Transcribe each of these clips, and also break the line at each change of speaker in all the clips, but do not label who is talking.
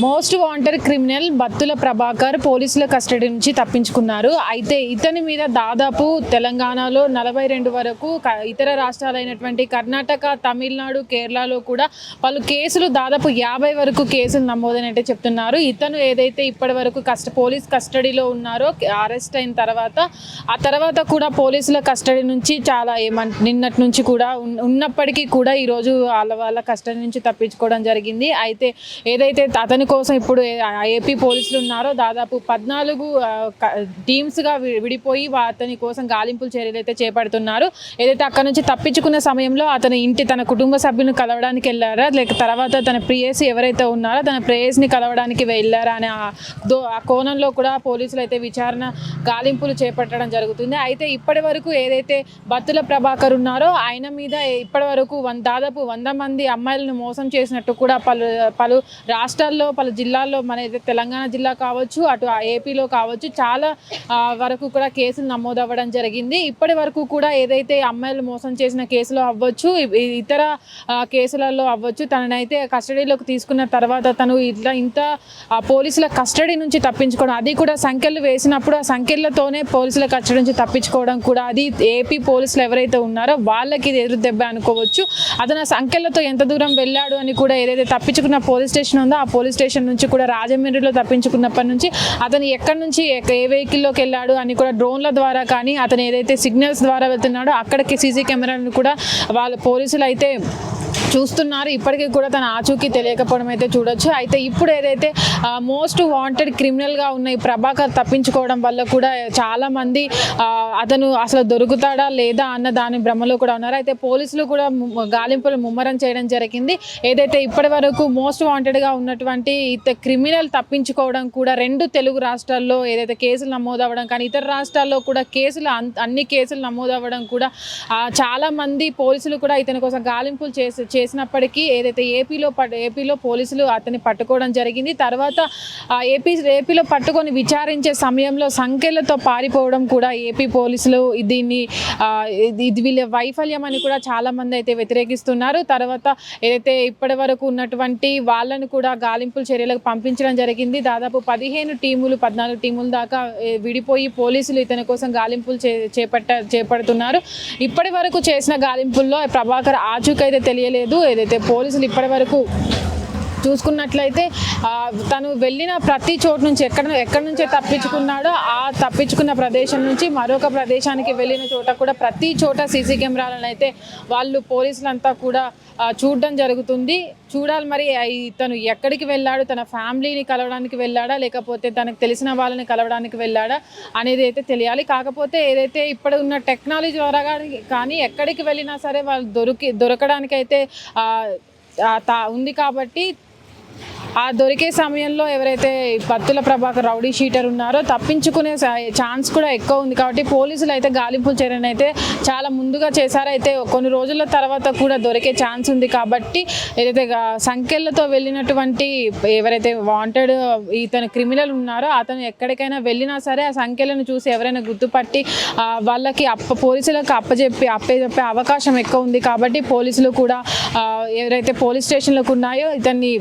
Most wanted criminal Battula Prabhakar పోలీసుల custody నుంచి తప్పించుకున్నారు. అయితే ఇతని మీద దాదాపు తెలంగాణలో నలభై రెండు వరకు ఇతర రాష్ట్రాలైనటువంటి కర్ణాటక తమిళనాడు కేరళలో కూడా పలు కేసులు దాదాపు యాభై వరకు కేసులు నమోదైనట్టే చెప్తున్నారు. ఇతను ఏదైతే ఇప్పటి వరకు కష్ట పోలీస్ కస్టడీలో ఉన్నారో అరెస్ట్ అయిన తర్వాత ఆ తర్వాత కూడా పోలీసుల కస్టడీ నుంచి చాలా ఏమన్ నిన్నటి నుంచి కూడా ఉన్- ఉన్నప్పటికీ కూడా ఈరోజు వాళ్ళ వాళ్ళ కస్టడీ నుంచి తప్పించుకోవడం జరిగింది. అయితే ఏదైతే అతని కోసం ఇప్పుడు ఏపీ పోలీసులు ఉన్నారో దాదాపు పద్నాలుగు టీమ్స్గా విడిపోయి అతని కోసం గాలింపులు చర్యలు అయితే చేపడుతున్నారు. ఏదైతే అక్కడ నుంచి తప్పించుకున్న సమయంలో అతని ఇంటి తన కుటుంబ సభ్యులను కలవడానికి వెళ్ళారా? లేక తర్వాత తన ప్రియేసి ఎవరైతే ఉన్నారో తన ప్రేయస్ని కలవడానికి వెళ్ళారా అనే ఆ దో ఆ కోణంలో కూడా పోలీసులు అయితే విచారణ గాలింపులు చేపట్టడం జరుగుతుంది. అయితే ఇప్పటి వరకు ఏదైతే బత్తుల ప్రభాకర్ ఉన్నారో ఆయన మీద ఇప్పటి వరకు వన్ దాదాపు వంద మంది అమ్మాయిలను మోసం చేసినట్టు కూడా పలు పలు రాష్ట్రాల్లో పలు జిల్లాల్లో మన తెలంగాణ జిల్లా కావచ్చు అటు ఆ ఏపీలో కావచ్చు చాలా వరకు కూడా కేసులు నమోదవ్వడం జరిగింది. ఇప్పటి వరకు కూడా ఏదైతే అమ్మాయిలు మోసం చేసిన కేసులో అవ్వచ్చు ఇతర కేసులలో అవ్వచ్చు తననైతే కస్టడీలోకి తీసుకున్న తర్వాత తను ఇట్లా ఇంత ఆ, పోలీసుల కస్టడీ నుంచి తప్పించుకోవడం అది కూడా సంఖ్యలు వేసినప్పుడు ఆ సంఖ్యలతోనే పోలీసుల కస్టడీ నుంచి తప్పించుకోవడం కూడా అది ఏపీ పోలీసులు ఎవరైతే ఉన్నారో వాళ్ళకి ఇది ఎదురు దెబ్బ అనుకోవచ్చు. అతను ఆ సంఖ్యలతో ఎంత దూరం వెళ్ళాడు అని కూడా ఏదైతే తప్పించుకున్న పోలీస్ స్టేషన్ ఉందో ఆ పోలీస్ స్టేషన్ నుంచి కూడా రాజమండ్రిలో తప్పించుకున్నప్పటి నుంచి అతను ఎక్కడి నుంచి ఏ వెహికల్లోకి వెళ్ళాడు అని కూడా డ్రోన్ల ద్వారా కానీ అతను ఏదైతే సిగ్నల్స్ ద్వారా వెళ్తున్నాడో అక్కడికి సీసీ కెమెరాలను కూడా వాళ్ళ పోలీసులు అయితే చూస్తున్నారు. ఇప్పటికీ కూడా తన ఆచూకీ తెలియకపోవడం అయితే చూడొచ్చు. అయితే ఇప్పుడు ఏదైతే మోస్ట్ వాంటెడ్ క్రిమినల్గా ఉన్న ఈ ప్రభాకర్ తప్పించుకోవడం వల్ల కూడా చాలా మంది అతను అసలు దొరుకుతాడా లేదా అన్న దాని భ్రమలో కూడా ఉన్నారు. అయితే పోలీసులు కూడా గాలింపులు ముమ్మరం చేయడం జరిగింది. ఏదైతే ఇప్పటి వరకు మోస్ట్ వాంటెడ్గా ఉన్నటువంటి ఇత క్రిమినల్ తప్పించుకోవడం కూడా రెండు తెలుగు రాష్ట్రాల్లో ఏదైతే కేసులు నమోదవ్వడం కానీ ఇతర రాష్ట్రాల్లో కూడా కేసులు అన్- అన్ని కేసులు నమోదవ్వడం కూడా చాలామంది చాలా మంది పోలీసులు కూడా ఇతని కోసం గాలింపులు చేసి చేసినప్పటికీ ఏదైతే ఏపీలో ఏపీలో పోలీసులు అతన్ని పట్టుకోవడం జరిగింది తర్వాత ఏపీ ఏపీలో పట్టుకొని విచారించే సమయంలో సంఖ్యలతో పారిపోవడం కూడా ఏపీ పోలీసులు దీన్ని ఇది వీళ్ళ వైఫల్యం అని కూడా చాలామంది అయితే వ్యతిరేకిస్తున్నారు. తర్వాత ఏదైతే ఇప్పటి వరకు ఉన్నటువంటి వాళ్ళను కూడా గాలింపుల చర్యలకు పంపించడం జరిగింది. దాదాపు పదిహేను టీములు పద్నాలుగు టీముల దాకా విడిపోయి పోలీసులు ఇతని కోసం గాలింపులు చే చేపట్ట చేపడుతున్నారు. ఇప్పటి వరకు చేసిన గాలింపుల్లో ప్రభాకర్ ఆచూకైతే తెలియలేదు. ఏదైతే పోలీసులు ఇప్పటి వరకు చూసుకున్నట్లయితే తను వెళ్ళిన ప్రతి చోటు నుంచి ఎక్కడ ఎక్కడి నుంచే తప్పించుకున్నాడో ఆ తప్పించుకున్న ప్రదేశం నుంచి మరొక ప్రదేశానికి వెళ్ళిన చోట కూడా ప్రతి చోట సీసీ కెమెరాలను అయితే వాళ్ళు పోలీసులంతా కూడా చూడడం జరుగుతుంది. చూడాలి మరి తను ఎక్కడికి వెళ్ళాడు తన ఫ్యామిలీని కలవడానికి వెళ్ళాడా లేకపోతే తనకు తెలిసిన వాళ్ళని కలవడానికి వెళ్ళాడా అనేది అయితే తెలియాలి. కాకపోతే ఏదైతే ఇప్పుడు ఉన్న టెక్నాలజీ ద్వారా కానీ- ఎక్కడికి వెళ్ళినా సరే వాళ్ళు దొరికి దొరకడానికైతే తా- ఉంది కాబట్టి ఆ దొరికే సమయంలో ఎవరైతే పత్తుల ప్రభాకర్ రౌడీ షీటర్ ఉన్నారో తప్పించుకునే ఛాన్స్ కూడా ఎక్కువ ఉంది కాబట్టి పోలీసులు అయితే గాలింపుల చర్యను అయితే చాలా ముందుగా చేశారైతే కొన్ని రోజుల తర్వాత కూడా దొరికే ఛాన్స్ ఉంది కాబట్టి ఏదైతే సంఖ్యలతో వెళ్ళినటువంటి ఎవరైతే వాంటెడ్ ఇతను క్రిమినల్ ఉన్నారో అతను ఎక్కడికైనా వెళ్ళినా సరే ఆ సంఖ్యలను చూసి ఎవరైనా గుర్తుపట్టి వాళ్ళకి అప్ప పోలీసులకు అప్పచెప్పి అప్పచెప్పే అవకాశం ఎక్కువ ఉంది కాబట్టి పోలీసులు కూడా ఎవరైతే పోలీస్ స్టేషన్లకు ఉన్నాయో ఇతన్ని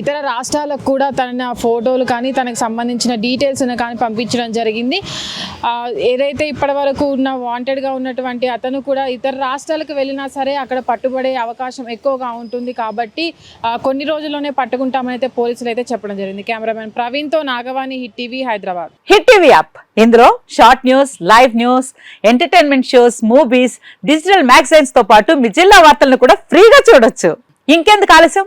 ఇతర రాష్ట్రాలకు కూడా తన ఫోటోలు కానీ తనకు సంబంధించిన డీటెయిల్స్ కానీ పంపించడం జరిగింది. ఏదైతే ఇప్పటి వరకు ఉన్న వాంటెడ్గా ఉన్నటువంటి అతను కూడా ఇతర రాష్ట్రాలకు వెళ్ళినా సరే అక్కడ పట్టుబడే అవకాశం ఎక్కువగా ఉంటుంది కాబట్టి కొన్ని రోజుల్లోనే పట్టుకుంటామని అయితే పోలీసులు అయితే చెప్పడం జరిగింది. Cameraman ప్రవీణ్తో Nagavani hit TV Hyderabad.
Hit TV app. ఇందులో short news live news entertainment shows movies digital మ్యాగజైన్స్తో పాటు మీ జిల్లా వార్తలను కూడా ఫ్రీగా చూడొచ్చు. ఇంకెందుకు ఆలస్యం?